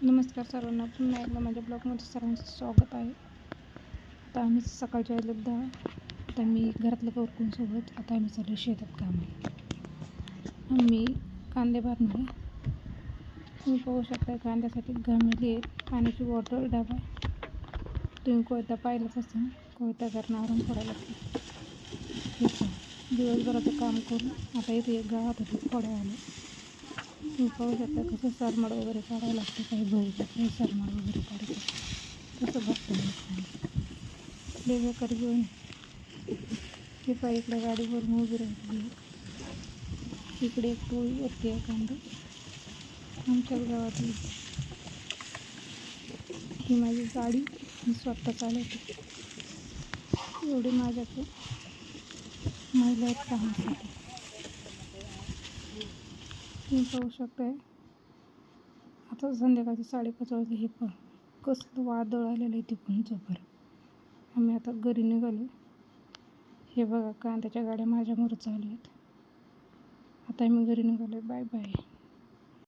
नमस्कार सर्वांना पुन्हा एकदा माझ्या ब्लॉगमध्ये सर्वांचं स्वागत आहे. आता आम्ही सकाळच्या वेळेला दहा आता मी घरातलं कवरकून सोबत आता आम्ही चालू शेतात कामाला आम्ही कांदे भरणार आहे. तुम्ही पाहू शकता कांद्यासाठी घामेली आहे पाण्याची बॉटल डबा तुम्ही कोयता पाहिलाच असेल कोयता करणं आराम पडायला ठीक आहे दिवसभराचं काम करून आता इथे एक गावात होते फोड्या आले पाहू शकता कसं सरमाड वगैरे काढावं लागतं काही भरीचं काही सरमाड वगैरे काढतो तसं बघतो मी. घेऊन. हे पाय इकडे गाडीवरून उभी राहिली. इकडे एक टोळी वरती आहे कांदा. आमच्याच गावातली. ही माझी गाडी. मी स्वतः चालवते. एवढी माझ्याकडे महिला आहेत कामासाठी तुम्ही पाहू शकताय आता संध्याकाळचे साडेपाच वाजले हे पण कसलं वादळ आलेलं आहे तिकडून जबर आम्ही आता घरी निघालो. हे बघा कांद्याच्या गाड्या माझ्यामोरच चालू आहेत आता आम्ही घरी निघालो बाय बाय.